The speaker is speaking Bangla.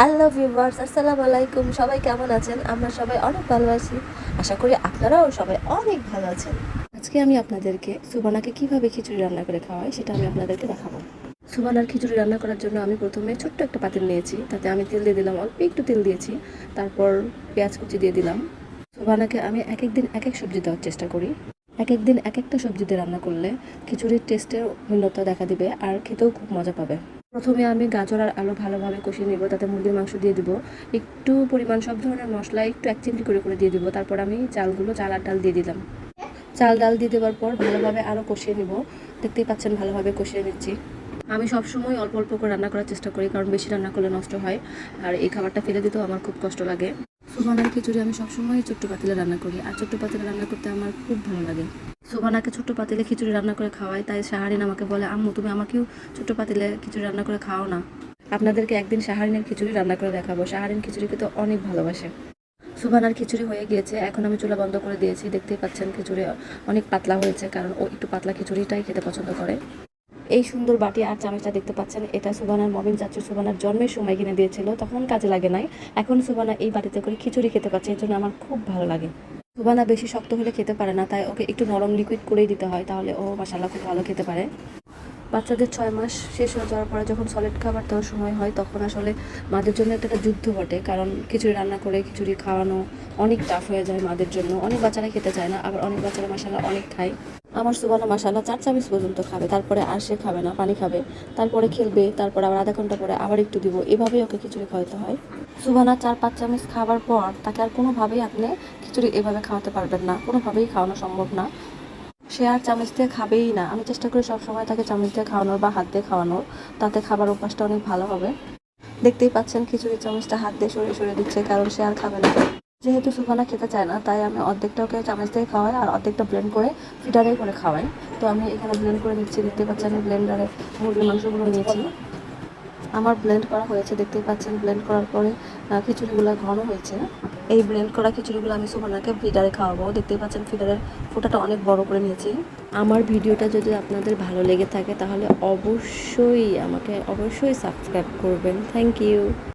হ্যালো ভিউয়ার্স আসসালামু আলাইকুম। সবাই কেমন আছেন? আমরা সবাই অনেক ভালো আছি। আশা করি আপনারাও সবাই অনেক ভালো আছেন। আজকে আমি আপনাদেরকে সুবানাকে কীভাবে খিচুড়ি রান্না করে খাওয়াই সেটা আমি আপনাদেরকে দেখাবো। সুবানার খিচুড়ি রান্না করার জন্য আমি প্রথমে ছোট্ট একটা পাতিল নিয়েছি। তাতে আমি তেল দিয়ে দিলাম, অল্প একটু তেল দিয়েছি। তারপর পেঁয়াজ কুচি দিয়ে দিলাম। সুবানাকে আমি এক এক দিন এক এক সবজি দেওয়ার চেষ্টা করি। এক এক দিন এক একটা সবজিতে রান্না করলে খিচুড়ির টেস্টের ভিন্নতা দেখা দিবে আর খেতেও খুব মজা পাবে। প্রথমে আমি গাজর আর আলু ভালোভাবে কষিয়ে নেব, তাতে মুরগির মাংস দিয়ে দিব। একটু পরিমাণ সব ধরনের মশলা একটু এক চিমটি করে করে দিয়ে দিব, তারপর আমি চালগুলো চাল আর ডাল দিয়ে দিলাম। চাল ডাল দিয়ে দেওয়ার পর ভালোভাবে আরও কষিয়ে নিব, দেখতেই পাচ্ছেন ভালোভাবে কষিয়ে নিচ্ছি। আমি সবসময় অল্প অল্প করে রান্না করার চেষ্টা করি, কারণ বেশি রান্না করলে নষ্ট হয়, আর এই খাবারটা ফেলে দিতেও আমার খুব কষ্ট লাগে। সুবানার খিচুড়ি আমি সবসময় ছোট্ট পাতিলে রান্না করি, আর ছোট্ট পাতিলে রান্না করতে আমার খুব ভালো লাগে। সুবানাকে ছোট্ট পাতিলে খিচুড়ি রান্না করে খাওয়াই তাই শাহারিন আমাকে বলে, আম্মু, তুমি আমাকেও ছোট্ট পাতিলে খিচুড়ি রান্না করে খাও না। আপনাদেরকে একদিন শাহারিনের খিচুড়ি রান্না করে দেখাবো। শাহারিন খিচুড়িকে তো অনেক ভালোবাসে। সুবানার খিচুড়ি হয়ে গিয়েছে। এখন আমি চুলা বন্ধ করে দিয়েছি। দেখতেই পাচ্ছেন খিচুড়ি অনেক পাতলা হয়েছে, কারণ ও একটু পাতলা খিচুড়িটাই খেতে পছন্দ করে। এই সুন্দর বাটি আর চামচটা দেখতে পাচ্ছেন, এটা সুবানার মবিন চাচু সুবানার জন্মের সময় কিনে দিয়েছিল, তখন কাজে লাগে নাই। এখন সুবানা এই বাটিতে করে খিচুড়ি খেতে পাচ্ছে এর জন্য আমার খুব ভালো লাগে। সুবানা বেশি শক্ত হলে খেতে পারে না, তাই ওকে একটু নরম লিকুইড করেই দিতে হয়, তাহলে ও মাসাল্লাহ খুব ভালো খেতে পারে। বাচ্চাদের ছয় মাস শেষ হয়ে যাওয়ার পরে যখন সলিড খাবার দেওয়ার সময় হয়, তখন আসলে মাদের জন্য একটা যুদ্ধ ঘটে কারণ খিচুড়ি রান্না করে খিচুড়ি খাওয়ানো অনেক টাফ হয়ে যায় মাদের জন্য। অনেক বাচ্চারা খেতে চায় না, আবার অনেক বাচ্চারা মশালা অনেক খায়। আমার সুবানা মাসাল্লাহ চার চামচ পর্যন্ত খাবে, তারপরে আর সে খাবে না, পানি খাবে। তারপরে খেলবে, তারপরে আবার আধা ঘণ্টা পরে আবার একটু দিব। এভাবেই ওকে খিচুড়ি খাওয়াতে হয়। সুবানা চার পাঁচ চামচ খাওয়ার পর তাকে আর কোনোভাবেই আপনি খিচুড়ি এভাবে খাওয়াতে পারবেন না। কোনোভাবেই খাওয়ানো সম্ভব না। সে আর চামচ দিয়ে খাবেই না। আমি চেষ্টা করি সবসময় তাকে চামচ দিয়ে খাওয়ানোর বা হাত দিয়ে খাওয়ানোর। তাতে খাবার অভ্যাসটা অনেক ভালো হবে। দেখতেই পাচ্ছেন খিচুড়ি চামচটা হাত দিয়ে সরিয়ে সরিয়ে দিচ্ছে, কারণ সে আর খাবে না। যেহেতু সুফানা খেতে চায় না, তাই আমি অর্ধেকটা ওকে চামচ দিয়ে খাওয়াই আর অর্ধেকটা ব্লেন্ড করে ফিটারে করে খাওয়াই। তো আমি এখানে ব্লেন্ড করে নিচ্ছি, দেখতে পাচ্ছেন আমি ব্লেন্ডারে মুরগির মাংসগুলো নিয়েছি। আমার ব্লেন্ড করা হয়েছে, দেখতেই পাচ্ছেন ব্লেন্ড করার পরে খিচুড়িগুলো ঘন হয়েছে। এই ব্লেন্ড করা খিচুড়িগুলো আমি সুবর্ণাকে ফিডারে খাওয়াবো। দেখতেই পাচ্ছেন ফিডারের ফোটাটা অনেক বড় করে নিয়েছি। আমার ভিডিওটা যদি আপনাদের ভালো লেগে থাকে, তাহলে অবশ্যই আমাকে অবশ্যই সাবস্ক্রাইব করবেন। Thank you